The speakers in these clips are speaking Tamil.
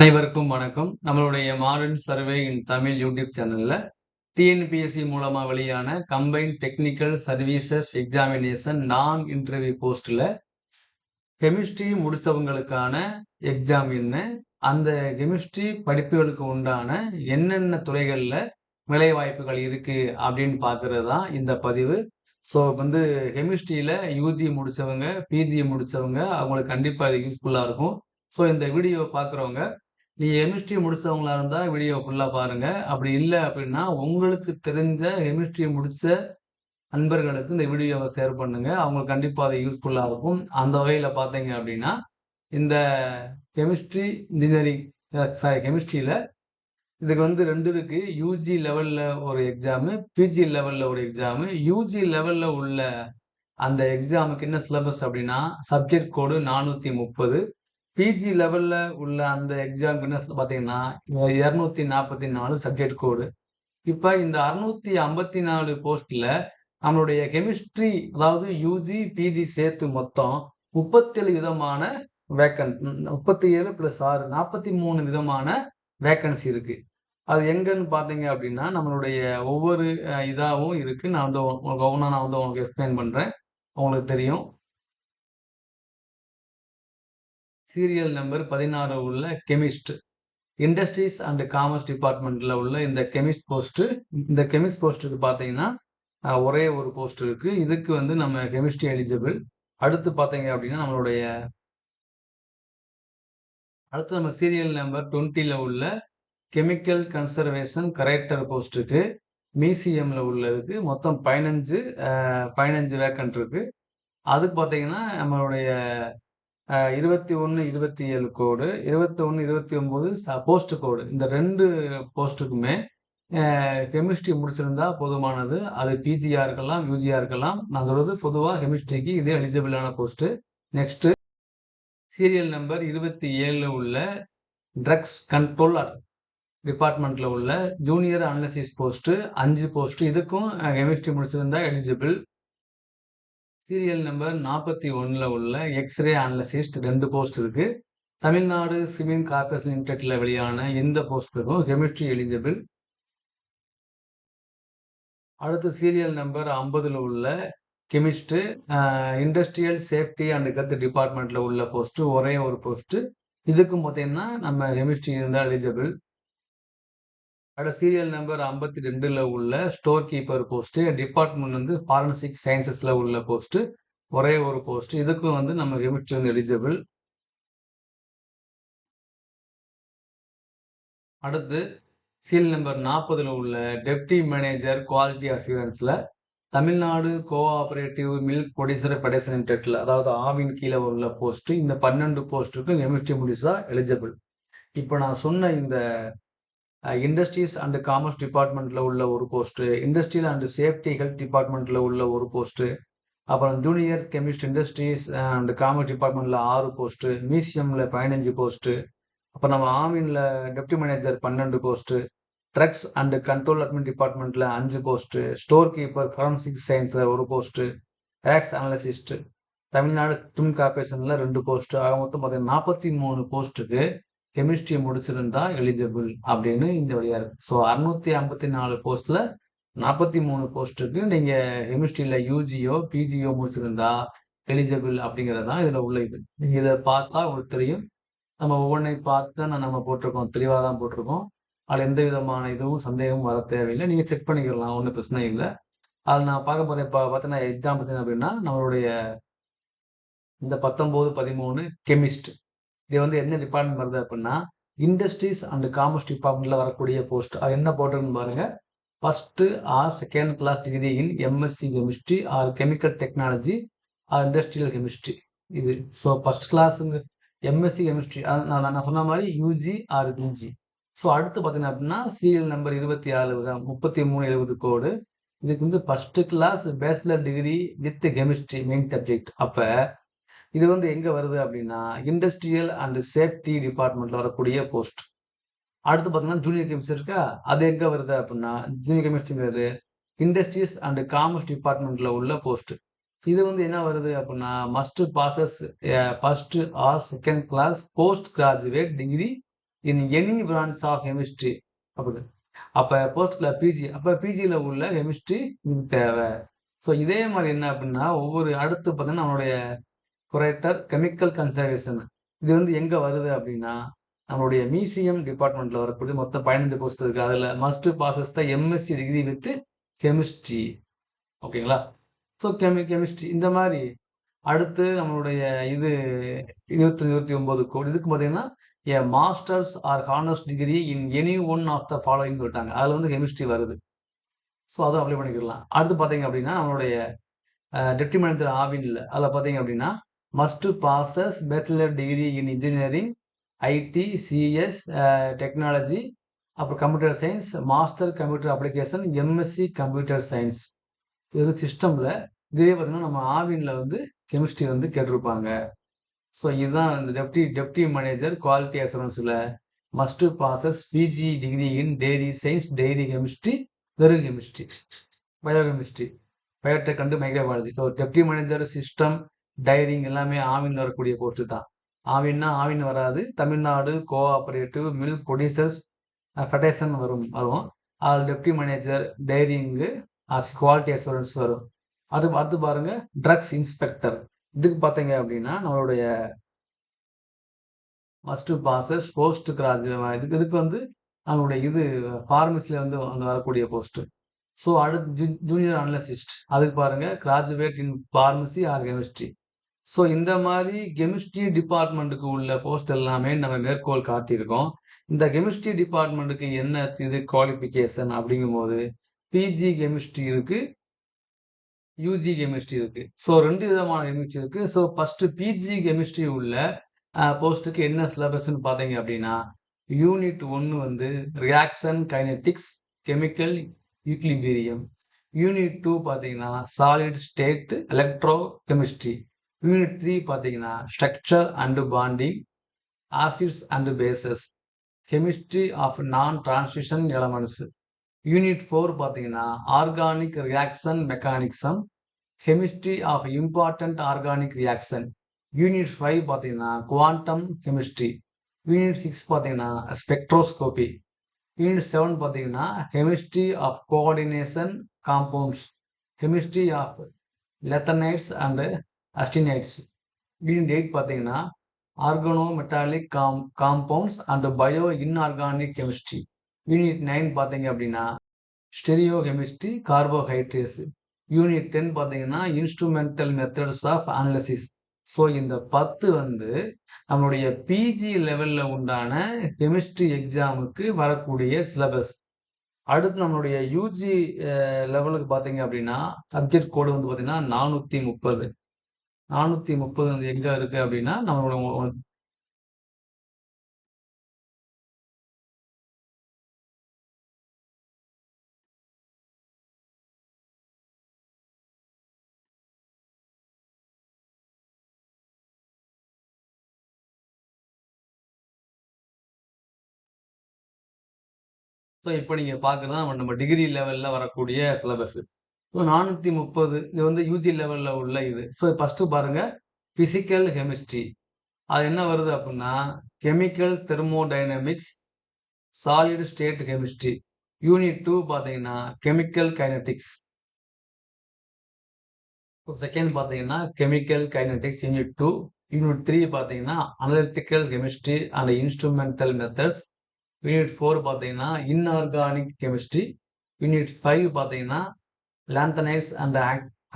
அனைவருக்கும் வணக்கம். நம்மளுடைய modern survey in Tamil YouTube சேனல்ல டிஎன்பிஎஸ்சி மூலமா வெளியான combine technical services examination non interview போஸ்ட்ல கெமிஸ்ட்ரி முடிச்சவங்களுக்கான எக்ஸாம் என்ன? அந்த கெமிஸ்ட்ரி படிப்புகளுக்கு உண்டான என்னென்ன துறைகள்ல வேலை வாய்ப்புகள் இருக்கு அப்படின்னு பார்க்கறது தான் இந்த பதிவு. ஸோ வந்து கெமிஸ்ட்ரியில யூஜி முடிச்சவங்க பிஜி முடிச்சவங்க அவங்களுக்கு கண்டிப்பா இது யூஸ்ஃபுல்லா இருக்கும். ஸோ இந்த வீடியோ பார்க்குறவங்க நீங்கள் கெமிஸ்ட்ரி முடிச்சவங்களா இருந்தால் வீடியோ ஃபுல்லாக பாருங்கள் அப்படி இல்லை அப்படின்னா உங்களுக்கு தெரிஞ்ச கெமிஸ்ட்ரி முடித்த நண்பர்களுக்கு இந்த வீடியோவை ஷேர் பண்ணுங்கள் அவங்களுக்கு கண்டிப்பாக அது யூஸ்ஃபுல்லாக இருக்கும். அந்த வகையில் பார்த்தீங்க அப்படின்னா இந்த கெமிஸ்ட்ரி இன்ஜினியரிங் சாரி கெமிஸ்ட்ரியில் இதுக்கு வந்து ரெண்டு இருக்குது யூஜி லெவலில் ஒரு எக்ஸாமு பிஜி லெவலில் ஒரு எக்ஸாமு யூஜி லெவலில் உள்ள அந்த எக்ஸாமுக்கு என்ன சிலபஸ் அப்படின்னா சப்ஜெக்ட் கோடு நானூற்றி முப்பது. பிஜி லெவல்ல உள்ள அந்த எக்ஸாம் பார்த்தீங்கன்னா இரநூத்தி நாற்பத்தி நாலு சப்ஜெக்ட் கோடு இப்போ இந்த அறுநூத்தி ஐம்பத்தி நாலு போஸ்ட்ல நம்மளுடைய கெமிஸ்ட்ரி அதாவது யூஜி பிஜி சேர்த்து மொத்தம் முப்பத்தேழு விதமான வேக்கன் முப்பத்தி ஏழு பிளஸ் ஆறு நாற்பத்தி மூணு விதமான வேக்கன்சி இருக்கு. அது எங்கன்னு பார்த்தீங்க அப்படின்னா நம்மளுடைய ஒவ்வொரு இதாகவும் இருக்கு. நான் வந்து உங்களுக்கு ஒவ்வொன்றா நான் வந்து உங்களுக்கு எக்ஸ்பிளைன் பண்றேன். உங்களுக்கு தெரியும். சீரியல் நம்பர் பதினாறு உள்ள கெமிஸ்ட் இண்டஸ்ட்ரீஸ் அண்ட் காமர்ஸ் டிபார்ட்மெண்ட்ல உள்ள இந்த கெமிஸ்ட் போஸ்ட் இந்த கெமிஸ்ட் போஸ்ட்டுக்கு பார்த்தீங்கன்னா ஒரே ஒரு போஸ்ட் இருக்கு. இதுக்கு வந்து நம்ம கெமிஸ்ட்ரி எலிஜிபிள் அடுத்து பார்த்தீங்க அப்படின்னா நம்மளுடைய அடுத்து நம்ம சீரியல் நம்பர் டுவெண்ட்டியில் உள்ள கெமிக்கல் கன்சர்வேஷன் கரெக்டர் போஸ்ட்டுக்கு மியூசியமில் உள்ளதுக்கு மொத்தம் பதினஞ்சு பதினஞ்சு வேக்கன்ட் இருக்கு. அதுக்கு பார்த்தீங்கன்னா நம்மளுடைய இருபத்தி ஒன்று இருபத்தி ஏழு கோடு இருபத்தி ஒன்று இருபத்தி ஒம்பது போஸ்ட் கோடு. இந்த ரெண்டு போஸ்ட்டுக்குமே கெமிஸ்ட்ரி முடிச்சிருந்தா போதுமானது. அது பிஜியாக இருக்கலாம் யூஜியாக இருக்கலாம். நான் சொல்றது பொதுவாக கெமிஸ்ட்ரிக்கு இதே எலிஜிபிளான போஸ்ட்டு நெக்ஸ்ட்டு சீரியல் நம்பர் இருபத்தி ஏழில் உள்ள ட்ரக்ஸ் கண்ட்ரோலர் டிபார்ட்மெண்ட்ல உள்ள ஜூனியர் அனலிசிஸ் போஸ்ட் அஞ்சு போஸ்ட் இதுக்கும் கெமிஸ்ட்ரி முடிச்சிருந்தா எலிஜிபிள் சீரியல் நம்பர் நாற்பத்தி ஒன்றில் உள்ள எக்ஸ்ரே அனலிசிஸ்ட் ரெண்டு போஸ்ட் இருக்கு. தமிழ்நாடு சிமெண்ட் கார்பரேஷன் லிமிடெட்ல வெளியான இந்த போஸ்ட்டுக்கும் கெமிஸ்ட்ரி எலிஜிபிள் அடுத்து சீரியல் நம்பர் ஐம்பதுல உள்ள கெமிஸ்ட் இண்டஸ்ட்ரியல் சேஃப்டி அண்ட் கத்து டிபார்ட்மெண்ட்ல உள்ள போஸ்ட் ஒரே ஒரு போஸ்ட் இதுக்கும் பார்த்தீங்கன்னா நம்ம கெமிஸ்ட்ரி இருந்தால் எலிஜிபிள் அதோட சீரியல் நம்பர் ஐம்பத்தி ரெண்டுல உள்ள ஸ்டோர் கீப்பர் போஸ்ட் டிபார்ட்மெண்ட் வந்து ஃபாரன்சிக் சயின்சஸ்ல உள்ள போஸ்ட் ஒரே ஒரு போஸ்ட் இதுக்கும் வந்து நம்ம கெமிஸ்ட்ரி வந்து எலிஜிபிள் அடுத்து சீரியல் நம்பர் நாற்பதுல உள்ள deputy manager quality அசூரன்ஸ்ல Tamil Nadu cooperative milk producer federation லிமிடெட்ல அதாவது ஆவின் கீழே உள்ள போஸ்ட் இந்த பன்னெண்டு போஸ்ட்டுக்கும் கெமிஸ்ட்ரி முடிச்சா எலிஜிபிள் இப்போ நான் சொன்ன இந்த இண்டஸ்ட்ரீஸ் அண்ட் காமர்ஸ் டிபார்ட்மெண்ட்ல உள்ள ஒரு post industrial and safety health டிபார்ட்மெண்ட்ல உள்ள ஒரு போஸ்ட் அப்புறம் junior chemist industries and commerce டிபார்ட்மெண்ட்ல ஆறு போஸ்ட் மியூசியம்ல பதினஞ்சு போஸ்ட் அப்புறம் நம்ம ஆவின்ல டெப்டி மேனேஜர் பன்னெண்டு post drugs and control admin டிபார்ட்மெண்ட்ல அஞ்சு போஸ்ட் ஸ்டோர் கீப்பர் ஃபாரன்சிக் சயின்ஸ்ல ஒரு போஸ்ட் டேக்ஸ் அனலிசிஸ்ட் தமிழ்நாடு டிம் கார்பரேஷன்ல ரெண்டு போஸ்ட் ஆக மொத்தம் பார்த்தீங்கன்னா நாற்பத்தி மூணு போஸ்ட்டுக்கு கெமிஸ்ட்ரி முடிச்சிருந்தா எலிஜிபிள் அப்படின்னு இந்த வழியா இருக்கு. ஸோ அறுநூத்தி ஐம்பத்தி நாலு போஸ்ட்ல நாற்பத்தி மூணு போஸ்ட்டுக்கு நீங்க கெமிஸ்ட்ரியில யூஜியோ பிஜியோ முடிச்சிருந்தா எலிஜிபிள் அப்படிங்கிறது தான் இதுல உள்ள இது. நீங்க இதை பார்த்தா உங்களுக்கு தெரியும். நம்ம ஒவ்வொன்றையும் பார்த்து தான் நம்ம போட்டிருக்கோம். தெளிவாக தான் போட்டிருக்கோம். அதில் எந்த விதமான இதுவும் சந்தேகமும் வர தேவையில்லை. நீங்கள் செக் பண்ணிக்கலாம். ஒன்றும் பிரச்சனை இல்லை. அதில் நான் பார்க்க போகிறேன் இப்போ பார்த்தீங்கன்னா எக்ஸாம் பார்த்தீங்க அப்படின்னா நம்மளுடைய இந்த பத்தொம்போது பதிமூணு கெமிஸ்ட் இது வந்து என்ன டிபார்ட்மெண்ட் வருது அப்படின்னா இண்டஸ்ட்ரீஸ் அண்ட் காமர்ஸ் டிபார்ட்மெண்ட்ல வரக்கூடிய போஸ்ட் அது என்ன போட்டிருக்குன்னு பாருங்க. First or second class degree in MSc chemistry or chemical technology or industrial chemistry இது ஸோ ஃபர்ஸ்ட் கிளாஸுங்க எம்எஸ்சி கெமிஸ்ட்ரி நான் நான் சொன்ன மாதிரி யூஜி ஆர் பிஜி ஸோ அடுத்து பார்த்தீங்கன்னா அப்படின்னா சீரியல் நம்பர் இருபத்தி ஆறு முப்பத்தி மூணு எழுபது கோடு இதுக்கு வந்து first class bachelor degree with chemistry main subject அப்போ இது வந்து எங்க வருது அப்படின்னா இண்டஸ்ட்ரியல் அண்ட் சேஃப்டி டிபார்ட்மெண்ட்ல வரக்கூடிய போஸ்ட் அடுத்து பார்த்தீங்கன்னா ஜூனியர் கெமிஸ்ட் இருக்கா? அது எங்க வருது அப்படின்னா ஜூனியர் கெமிஸ்ட்ரிங்கிறது இண்டஸ்ட்ரீஸ் அண்ட் காமர்ஸ் டிபார்ட்மெண்ட்ல உள்ள போஸ்ட் இது வந்து என்ன வருது அப்படின்னா must possess first or second class post graduate degree in any branch of chemistry அப்படி அப்போ கிளாஸ் பிஜி அப்போ பிஜியில் உள்ள கெமிஸ்ட்ரி தேவை. ஸோ இதே மாதிரி என்ன அப்படின்னா ஒவ்வொரு அடுத்து பார்த்தீங்கன்னா நம்மளுடைய குரேட்டர் கெமிக்கல் கன்சர்வேஷன் இது வந்து எங்கே வருது அப்படின்னா நம்மளுடைய மியூசியம் டிபார்ட்மெண்ட்டில் வரக்கூடிய மொத்தம் பதினஞ்சு போஸ்ட் இருக்குது அதில் மஸ்ட் பாசஸ் தான் எம்எஸ்சி டிகிரி வித் கெமிஸ்ட்ரி ஓகேங்களா? ஸோ கெமி கெமிஸ்ட்ரி இந்த மாதிரி அடுத்து நம்மளுடைய இது இருபத்தி இருபத்தி ஒம்பது கோடி இதுக்கு பார்த்தீங்கன்னா a masters or honours degree in any one of the following சொல்லிட்டாங்க. அதில் வந்து கெமிஸ்ட்ரி வருது. ஸோ அதை அப்ளை பண்ணிக்கலாம். அடுத்து பார்த்தீங்க அப்படின்னா நம்மளுடைய டெப்டி மேனேஜர் ஆவின் இல்லை. அதில் பார்த்தீங்க அப்படின்னா must possess bachelor degree in engineering IT CS technology அப்புறம் computer science master computer application MSc computer science இது சிஸ்டமில் இதே பார்த்தீங்கன்னா நம்ம ஆவினில் வந்து கெமிஸ்ட்ரி வந்து கேட்டிருப்பாங்க. ஸோ இதுதான் இந்த deputy deputy manager quality அசூரன்ஸில் must possess PG degree in dairy science dairy chemistry வெறும் chemistry biochemistry biotech and microbiology so deputy manager system dairying எல்லாமே ஆவின் வரக்கூடிய போஸ்ட்டு தான். ஆவின்னா ஆவின் வராது. Tamil Nadu cooperative milk producers federation வரும் வரும். அது deputy manager dairying as quality assurance வரும். அது அடுத்து பாருங்க ட்ரக்ஸ் இன்ஸ்பெக்டர் இதுக்கு பார்த்தீங்க அப்படின்னா நம்மளுடைய ஃபஸ்ட்டு பாசஸ் போஸ்ட் கிராஜுவேட் இதுக்கு இதுக்கு வந்து நம்மளுடைய இது ஃபார்மசியில் வந்து வந்து வரக்கூடிய போஸ்ட்டு ஸோ அடுத்து ஜூனியர் அனலிசிஸ்ட் அதுக்கு பாருங்க graduate in pharmacy or chemistry so இந்த மாதிரி கெமிஸ்ட்ரி டிபார்ட்மெண்ட்டுக்கு உள்ள போஸ்ட் எல்லாமே நம்ம மேற்கோள் காட்டியிருக்கோம். இந்த கெமிஸ்ட்ரி டிபார்ட்மெண்ட்டுக்கு என்ன இது குவாலிஃபிகேஷன் அப்படிங்கும்போது பிஜி கெமிஸ்ட்ரி இருக்குது யூஜி கெமிஸ்ட்ரி இருக்கு. ஸோ ரெண்டு விதமான கெமிஸ்ட்ரி இருக்கு. ஸோ ஃபர்ஸ்ட் பிஜி கெமிஸ்ட்ரி உள்ள போஸ்ட்டுக்கு என்ன சிலபஸ்ன்னு பார்த்தீங்க அப்படின்னா யூனிட் ஒன்று வந்து reaction kinetics chemical equilibrium unit two பார்த்தீங்கன்னா solid state electro chemistry unit three பார்த்தீங்கன்னா structure and bonding acids and bases chemistry of non transmission elements unit four பார்த்தீங்கன்னா organic reaction mechanism chemistry of important organic reaction unit five பார்த்தீங்கன்னா குவாண்டம் கெமிஸ்ட்ரி யூனிட் சிக்ஸ் பார்த்தீங்கன்னா ஸ்பெக்ட்ரோஸ்கோபி யூனிட் செவன் பார்த்தீங்கன்னா chemistry of coordination compounds chemistry of lanthanides and actinides unit eight பார்த்தீங்கன்னா organo metallic com compounds and bio inorganic chemistry unit nine பார்த்தீங்க அப்படின்னா stereo chemistry carbohydrates unit ten பார்த்தீங்கன்னா instrumental methods of analysis so இந்த பத்து வந்து நம்மளுடைய பிஜி லெவலில் உண்டான கெமிஸ்ட்ரி எக்ஸாமுக்கு வரக்கூடிய சிலபஸ் அடுத்து நம்மளுடைய யூஜி லெவலுக்கு பார்த்தீங்க அப்படின்னா சப்ஜெக்ட் கோடு வந்து பார்த்தீங்கன்னா நானூற்றி முப்பது. நானூற்றி முப்பது வந்து எங்கே இருக்குது அப்படின்னா நம்மளோட ஸோ இப்போ நீங்கள் பார்க்குறது தான் நம்ம டிகிரி லெவலில் வரக்கூடிய சிலபஸ் ஸோ நானூற்றி முப்பது இது வந்து யூஜி லெவலில் உள்ள இது. ஸோ ஃபஸ்ட்டு பாருங்கள் ஃபிசிக்கல் கெமிஸ்ட்ரி அது என்ன வருது அப்படின்னா chemical thermodynamics solid state chemistry unit two பார்த்தீங்கன்னா கெமிக்கல் கைனட்டிக்ஸ் செகண்ட் பார்த்தீங்கன்னா chemical kinetics unit two unit three பார்த்தீங்கன்னா analytical chemistry and instrumental methods unit four பார்த்தீங்கன்னா இன்ஆர்கானிக் கெமிஸ்ட்ரி யூனிட் ஃபைவ் பார்த்தீங்கன்னா lanthanides and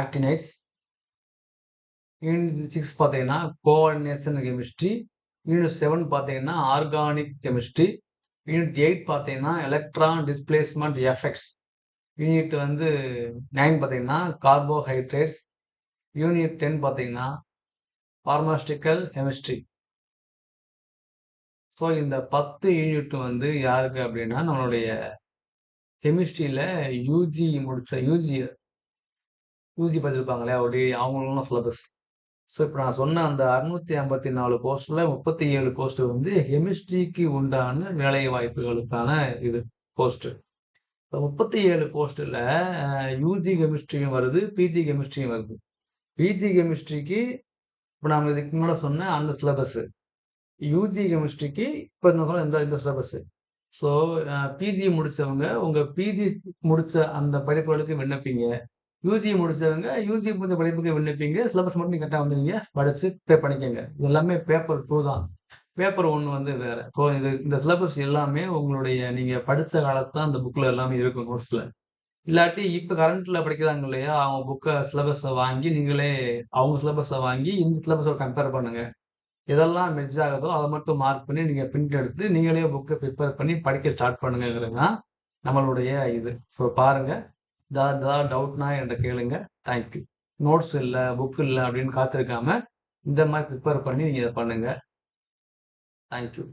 actinides unit six பார்த்தீங்கன்னா கோஆர்டினேஷன் கெமிஸ்ட்ரி யூனிட் செவன் பார்த்தீங்கன்னா ஆர்கானிக் கெமிஸ்ட்ரி யூனிட் எயிட் பார்த்தீங்கன்னா எலக்ட்ரான் டிஸ்பிளேஸ்மெண்ட் எஃபெக்ட்ஸ் யூனிட் வந்து நைன் பார்த்தீங்கன்னா கார்போஹைட்ரேட்ஸ் யூனிட் டென் பார்த்தீங்கன்னா ஃபார்மாஸ்டிக்கல் கெமிஸ்ட்ரி ஸோ இந்த பத்து யூனிட் வந்து யாருக்கு அப்படின்னா நம்மளுடைய கெமிஸ்ட்ரியில் யூஜி முடித்த யூஜி யூஜி படிச்சிருப்பாங்களே அப்படி அவங்களும் சிலபஸ் ஸோ இப்போ நான் சொன்ன அந்த அறுநூத்தி ஐம்பத்தி நாலு போஸ்டில் முப்பத்தி ஏழு போஸ்ட் வந்து கெமிஸ்ட்ரிக்கு உண்டான வேலை வாய்ப்புகளுக்கான இது போஸ்ட்டு இப்போ முப்பத்தி ஏழு போஸ்ட்டில் யூஜி கெமிஸ்ட்ரியும் வருது பிஜி கெமிஸ்ட்ரியும் வருது. பிஜி கெமிஸ்ட்ரிக்கு இப்போ நம்ம இதுக்கு முன்னாடி சொன்ன அந்த சிலபஸ்ஸு யூஜி கெமிஸ்ட்ரிக்கு இப்போ நான் இந்த இந்த சிலபஸ்ஸு ஸோ பிஜி uh, முடிச்சவங்க, உங்க பிஜி முடிச்ச அந்த படிப்புகளுக்கு விண்ணப்பிங்க. யூஜி முடிச்சவங்க, யூஜி முடிஞ்ச படிப்புக்கு விண்ணப்பிங்க. சிலபஸ் மட்டும் நீங்கள் கரெக்டாக வந்துருங்க. படிச்சு பே பண்ணிக்கங்க. இது எல்லாமே பேப்பர் டூ தான். பேப்பர் ஒன்று வந்து வேற. ஸோ இது இந்த சிலபஸ் எல்லாமே உங்களுடைய நீங்கள் படிச்ச காலத்துல அந்த புக்கில் எல்லாமே இருக்கும் நோட்ஸ்ல. இல்லாட்டி இப்போ கரண்ட்டில் படிக்கிறாங்க இல்லையா? அவங்க புக்கை சிலபஸை வாங்கி நீங்களே அவங்க சிலபஸை வாங்கி இந்த சிலபஸோட கம்பேர் பண்ணுங்க. எதெல்லாம் மிஸ் ஆகுதோ அதை மட்டும் மார்க் பண்ணி நீங்கள் பிரிண்ட் எடுத்து நீங்களே புக்கை ப்ரிப்பேர் பண்ணி படிக்க ஸ்டார்ட் பண்ணுங்கிறது தான் நம்மளுடைய இது. ஸோ பாருங்கள் எதா ஏதாவது டவுட்னா என்கிட்ட கேளுங்க. Thank you. நோட்ஸ் இல்லை புக் இல்லை அப்படின்னு காத்திருக்காம, இந்த மாதிரி ப்ரிப்பேர் பண்ணி நீங்கள் இதை பண்ணுங்கள் தேங்க் யூ.